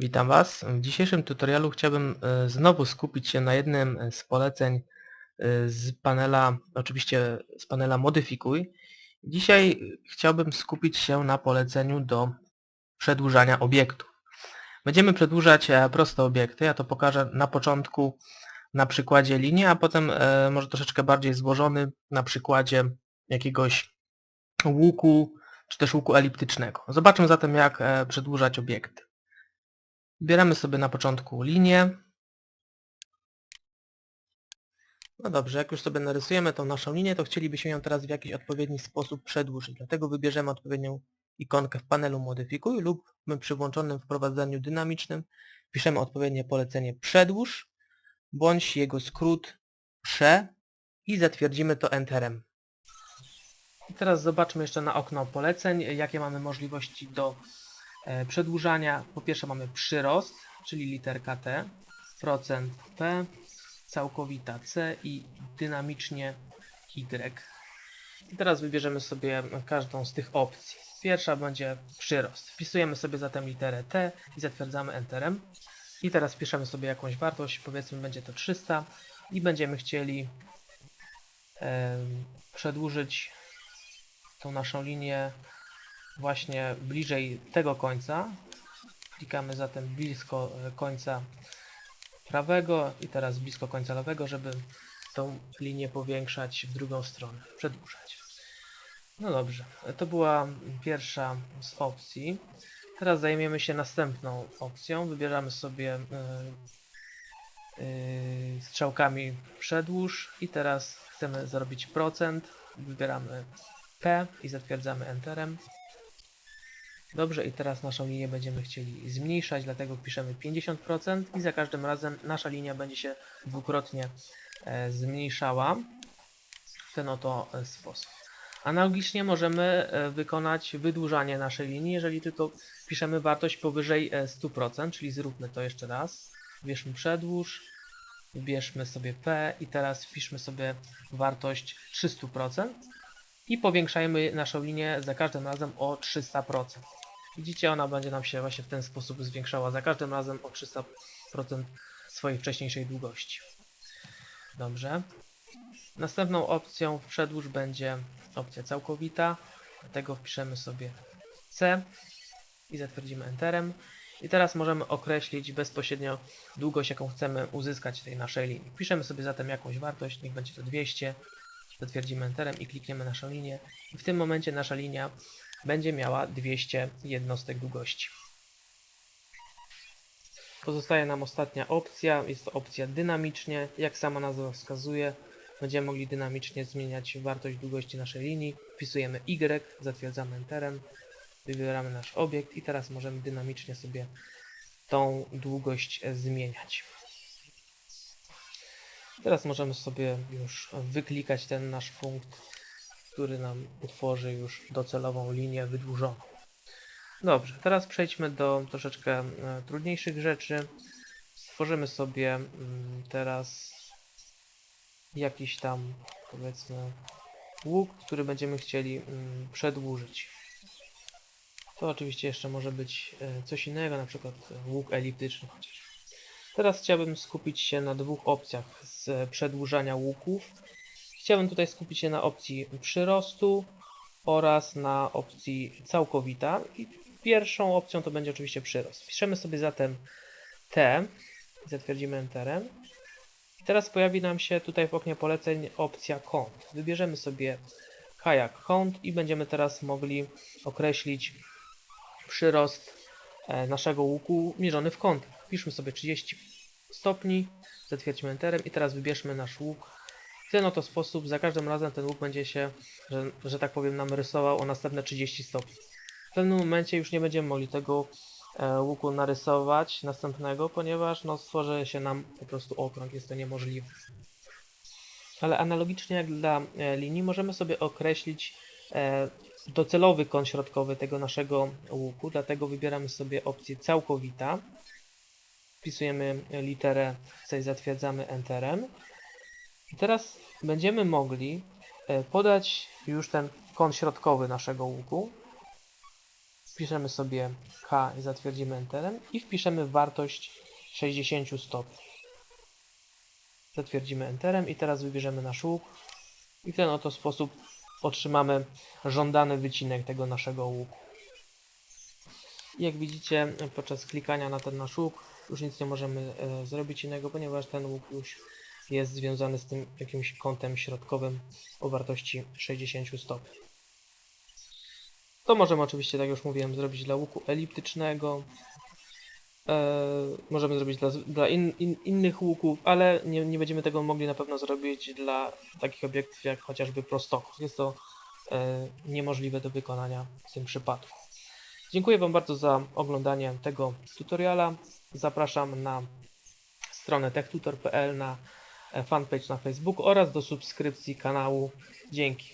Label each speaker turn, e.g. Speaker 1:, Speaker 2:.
Speaker 1: Witam Was. W dzisiejszym tutorialu chciałbym e, znowu skupić się na jednym z poleceń e, z panela, oczywiście z panela Modyfikuj. Dzisiaj chciałbym skupić się na poleceniu do przedłużania obiektów. Będziemy przedłużać e, proste obiekty, ja to pokażę na początku na przykładzie linii, a potem może troszeczkę bardziej złożony na przykładzie jakiegoś łuku, czy też łuku eliptycznego. Zobaczmy zatem jak przedłużać obiekty. Wybieramy sobie na początku linię. No dobrze, jak już sobie narysujemy tą naszą linię, to chcielibyśmy ją teraz w jakiś odpowiedni sposób przedłużyć. Dlatego wybierzemy odpowiednią ikonkę w panelu Modyfikuj lub przy włączonym wprowadzeniu dynamicznym piszemy odpowiednie polecenie przedłuż bądź jego skrót prze i zatwierdzimy to Enterem. I teraz zobaczmy jeszcze na okno poleceń, jakie mamy możliwości do przedłużania po pierwsze mamy przyrost, czyli literka T, procent P, całkowita C i dynamicznie Y. I teraz wybierzemy sobie każdą z tych opcji. Pierwsza będzie przyrost. Wpisujemy sobie zatem literę T i zatwierdzamy Enterem. I teraz piszemy sobie jakąś wartość, powiedzmy będzie to 300 i będziemy chcieli e, przedłużyć tą naszą linię właśnie bliżej tego końca. Klikamy zatem blisko e, końca prawego i teraz blisko końca lewego, żeby tą linię powiększać w drugą stronę, przedłużać. No dobrze, to była pierwsza z opcji. Teraz zajmiemy się następną opcją. Wybieramy sobie yy, yy, strzałkami przedłuż i teraz chcemy zrobić procent. Wybieramy P i zatwierdzamy Enterem. Dobrze, i teraz naszą linię będziemy chcieli zmniejszać, dlatego piszemy 50% i za każdym razem nasza linia będzie się dwukrotnie e, zmniejszała w ten oto e, sposób. Analogicznie możemy e, wykonać wydłużanie naszej linii, jeżeli tylko piszemy wartość powyżej 100%, czyli zróbmy to jeszcze raz. Wybierzmy przedłuż, wybierzmy sobie P i teraz wpiszmy sobie wartość 300% i powiększajmy naszą linię za każdym razem o 300%. Widzicie, ona będzie nam się właśnie w ten sposób zwiększała za każdym razem o 300% swojej wcześniejszej długości. Dobrze. Następną opcją przedłuż będzie opcja całkowita. Dlatego wpiszemy sobie C i zatwierdzimy Enterem. I teraz możemy określić bezpośrednio długość, jaką chcemy uzyskać tej naszej linii. Piszemy sobie zatem jakąś wartość, niech będzie to 200. Zatwierdzimy Enterem i klikniemy naszą linię. I w tym momencie nasza linia będzie miała 200 jednostek długości. Pozostaje nam ostatnia opcja, jest to opcja dynamicznie. Jak sama nazwa wskazuje, będziemy mogli dynamicznie zmieniać wartość długości naszej linii. Wpisujemy Y, zatwierdzamy Enterem, wybieramy nasz obiekt i teraz możemy dynamicznie sobie tą długość zmieniać. Teraz możemy sobie już wyklikać ten nasz punkt który nam utworzy już docelową linię wydłużoną. Dobrze, teraz przejdźmy do troszeczkę e, trudniejszych rzeczy. Stworzymy sobie mm, teraz jakiś tam, powiedzmy, łuk, który będziemy chcieli mm, przedłużyć. To oczywiście jeszcze może być e, coś innego, na przykład łuk eliptyczny chociaż. Teraz chciałbym skupić się na dwóch opcjach z przedłużania łuków. Chciałbym tutaj skupić się na opcji przyrostu oraz na opcji całkowita. I pierwszą opcją to będzie oczywiście przyrost. Piszemy sobie zatem T, zatwierdzimy Enterem. I teraz pojawi nam się tutaj w oknie poleceń opcja kąt. Wybierzemy sobie kajak kąt i będziemy teraz mogli określić przyrost e, naszego łuku mierzony w kątach. Piszmy sobie 30 stopni, zatwierdźmy Enterem i teraz wybierzmy nasz łuk w ten oto sposób za każdym razem ten łuk będzie się, że, że tak powiem, nam rysował o następne 30 stopni. W pewnym momencie już nie będziemy mogli tego e, łuku narysować następnego, ponieważ no, stworzy się nam po prostu okrąg, jest to niemożliwe. Ale analogicznie jak dla e, linii możemy sobie określić e, docelowy kąt środkowy tego naszego łuku, dlatego wybieramy sobie opcję całkowita. Wpisujemy literę C i zatwierdzamy Enterem. I teraz będziemy mogli e, podać już ten kąt środkowy naszego łuku.
Speaker 2: wpiszemy sobie K i zatwierdzimy Enterem i wpiszemy wartość 60 stopni. Zatwierdzimy Enterem i teraz wybierzemy nasz łuk i w ten oto sposób otrzymamy żądany wycinek tego naszego łuku. Jak widzicie, podczas klikania na ten nasz łuk już nic nie możemy e, zrobić innego, ponieważ ten łuk już jest związany z tym jakimś kątem środkowym o wartości 60 stopni. To możemy oczywiście, tak już mówiłem, zrobić dla łuku eliptycznego. E, możemy zrobić dla, dla in, in, innych łuków, ale nie, nie będziemy tego mogli na pewno zrobić dla takich obiektów jak chociażby prostoków. Jest to e, niemożliwe do wykonania w tym przypadku. Dziękuję Wam bardzo za oglądanie tego tutoriala. Zapraszam na stronę techtutor.pl, na e, fanpage na Facebooku oraz do subskrypcji kanału. Dzięki.